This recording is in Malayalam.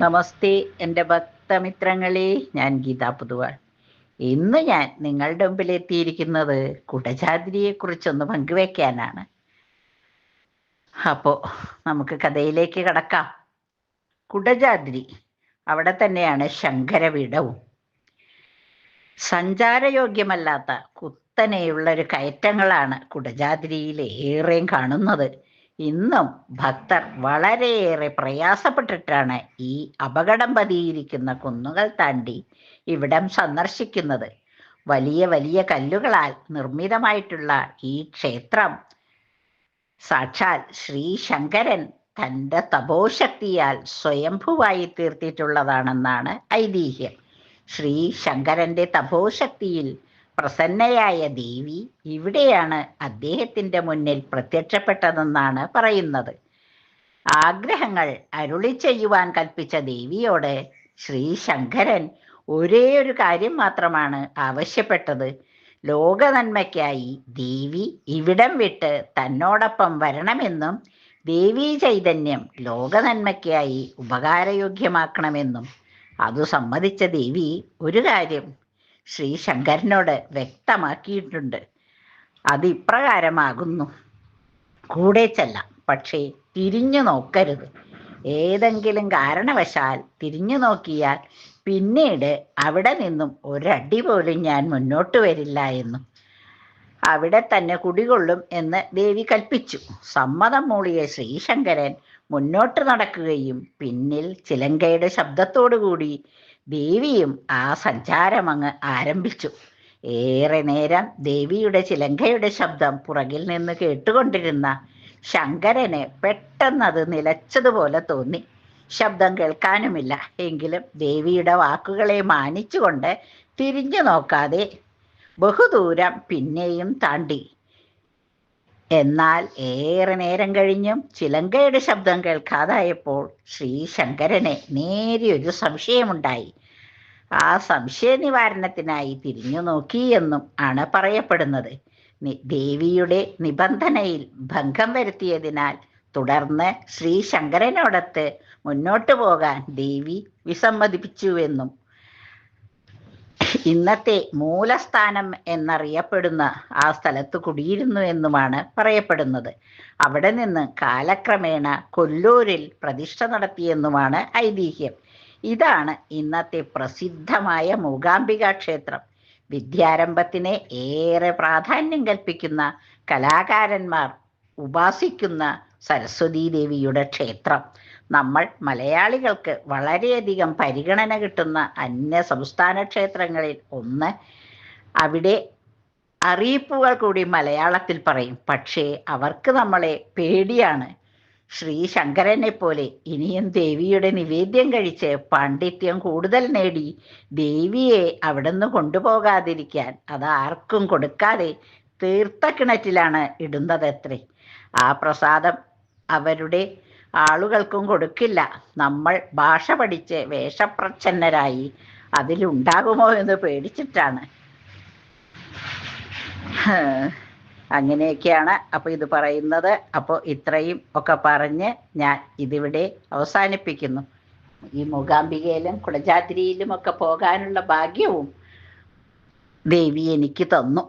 നമസ്തേ എന്റെ ഭക്തമിത്രങ്ങളെ ഞാൻ ഗീതാ പുതുവാൾ. ഇന്ന് ഞാൻ നിങ്ങളുടെ മുമ്പിൽ എത്തിയിരിക്കുന്നത് കുടജാതിരിയെ കുറിച്ചൊന്ന് പങ്കുവെക്കാനാണ്. അപ്പോ നമുക്ക് കഥയിലേക്ക് കടക്കാം. കുടജാതിരി അവിടെ തന്നെയാണ് ശങ്കരപീഠവും. സഞ്ചാരയോഗ്യമല്ലാത്ത കുത്തനെയുള്ള ഒരു കയറ്റങ്ങളാണ് കുടജാതിരിയിൽ ഏറെയും കാണുന്നത്. ഇന്നും ഭക്തർ വളരെയേറെ പ്രയാസപ്പെട്ടിട്ടാണ് ഈ അപകടം പതിയിരിക്കുന്ന കുന്നുകൾ താണ്ടി ഇവിടം സന്ദർശിക്കുന്നത്. വലിയ വലിയ കല്ലുകളാൽ നിർമ്മിതമായിട്ടുള്ള ഈ ക്ഷേത്രം സാക്ഷാൽ ശ്രീ ശങ്കരൻ തന്റെ തപോശക്തിയാൽ സ്വയംഭുവായി തീർത്തിട്ടുള്ളതാണെന്നാണ് ഐതിഹ്യം. ശ്രീ ശങ്കരന്റെ തപോശക്തിയിൽ പ്രസന്നയായ ദേവി ഇവിടെയാണ് അദ്ദേഹത്തിന്റെ മുന്നിൽ പ്രത്യക്ഷപ്പെട്ടതെന്നാണ് പറയുന്നത്. ആഗ്രഹങ്ങൾ അരുളി ചെയ്യുവാൻ കൽപ്പിച്ച ദേവിയോട് ശ്രീ ശങ്കരൻ ഒരേ ഒരു കാര്യം മാത്രമാണ് ആവശ്യപ്പെട്ടത്. ലോകനന്മയ്ക്കായി ദേവി ഇവിടം വിട്ട് തന്നോടൊപ്പം വരണമെന്നും ദേവീ ചൈതന്യം ലോകനന്മയ്ക്കായി ഉപകാരയോഗ്യമാക്കണമെന്നും. അതു സമ്മതിച്ച ദേവി ഒരു കാര്യം ശ്രീ ശങ്കരനോട് വ്യക്തമാക്കിയിട്ടുണ്ട്. അത് ഇപ്രകാരമാകുന്നു കൂടെ ചെല്ലാം. പക്ഷേ തിരിഞ്ഞു നോക്കരുത്. ഏതെങ്കിലും കാരണവശാൽ തിരിഞ്ഞു നോക്കിയാൽ പിന്നീട് അവിടെ നിന്നും ഒരടി പോലും ഞാൻ മുന്നോട്ട് വരില്ല എന്നും. അവിടെ തന്നെ കുടികൊള്ളും എന്ന് ദേവി കൽപ്പിച്ചു. സമ്മതം മൂളിയ ശ്രീശങ്കരൻ മുന്നോട്ട് നടക്കുകയും പിന്നിൽ ചിലങ്കയുടെ ശബ്ദത്തോടുകൂടി ദേവിയും ആ സഞ്ചാരം അങ്ങ് ആരംഭിച്ചു. ഏറെ നേരം ദേവിയുടെ ചിലങ്കയുടെ ശബ്ദം പുറകിൽ നിന്ന് കേട്ടുകൊണ്ടിരുന്ന ശങ്കരന് പെട്ടെന്നത് നിലച്ചതുപോലെ തോന്നി. ശബ്ദം കേൾക്കാനുമില്ല. എങ്കിലും ദേവിയുടെ വാക്കുകളെ മാനിച്ചുകൊണ്ട് തിരിഞ്ഞു നോക്കാതെ ബഹുദൂരം പിന്നെയും താണ്ടി എന്നാൽ ഏറെ നേരം കഴിഞ്ഞും ചിലങ്കയുടെ ശബ്ദം കേൾക്കാതായപ്പോൾ ശ്രീ ശങ്കരന് നേരിയൊരു സംശയമുണ്ടായി. ആ സംശയ നിവാരണത്തിനായി തിരിഞ്ഞു നോക്കി എന്നും ആണ് പറയപ്പെടുന്നത്. ദേവിയുടെ നിബന്ധനയിൽ ഭംഗം വരുത്തിയതിനാൽ തുടർന്ന് ശ്രീ ശങ്കരനോടത്ത് മുന്നോട്ട് പോകാൻ ദേവി വിസമ്മതിപ്പിച്ചുവെന്നും ഇന്നത്തെ മൂലസ്ഥാനം എന്നറിയപ്പെടുന്ന ആ സ്ഥലത്ത് കുടിയിരുന്നു എന്നുമാണ് പറയപ്പെടുന്നത്. അവിടെ നിന്ന് കാലക്രമേണ കൊല്ലൂരിൽ പ്രതിഷ്ഠ നടത്തിയെന്നുമാണ് ഐതിഹ്യം. ഇതാണ് ഇന്നത്തെ പ്രസിദ്ധമായ മൂകാംബിക ക്ഷേത്രം. വിദ്യാരംഭത്തിന് ഏറെ പ്രാധാന്യം കൽപ്പിക്കുന്ന കലാകാരന്മാർ ഉപാസിക്കുന്ന സരസ്വതീ ദേവിയുടെ ക്ഷേത്രം. നമ്മൾ മലയാളികൾക്ക് വളരെയധികം പരിഗണന കിട്ടുന്ന അന്യ സംസ്ഥാന ക്ഷേത്രങ്ങളിൽ ഒന്ന്. അവിടെ അറിയിപ്പുകൾ കൂടി മലയാളത്തിൽ പറയും. പക്ഷേ അവർക്ക് നമ്മളെ പേടിയാണ്. ശ്രീ ശങ്കരനെ പോലെ ഇനിയും ദേവിയുടെ നിവേദ്യം കഴിച്ച് പാണ്ഡിത്യം കൂടുതൽ നേടി ദേവിയെ അവിടുന്ന് കൊണ്ടുപോകാതിരിക്കാൻ അത് ആർക്കും കൊടുക്കാതെ തീർത്ഥ കിണറ്റിലാണ് ഇടുന്നതത്രേ ആ പ്രസാദം അവരുടെ ആളുകൾക്കും കൊടുക്കില്ല. നമ്മൾ ഭാഷ പഠിച്ച് വേഷപ്രച്ഛന്നരായി അതിലുണ്ടാകുമോ എന്ന് പേടിച്ചിട്ടാണ്. അങ്ങനെയൊക്കെയാണ് അപ്പോൾ ഇത് പറയുന്നത്. അപ്പോൾ ഇത്രയും ഒക്കെ പറഞ്ഞ് ഞാൻ ഇതിവിടെ അവസാനിപ്പിക്കുന്നു. ഈ മൂകാംബികയിലും കുടജാദ്രിയിലും ഒക്കെ പോകാനുള്ള ഭാഗ്യവും ദേവി എനിക്ക് തന്നു.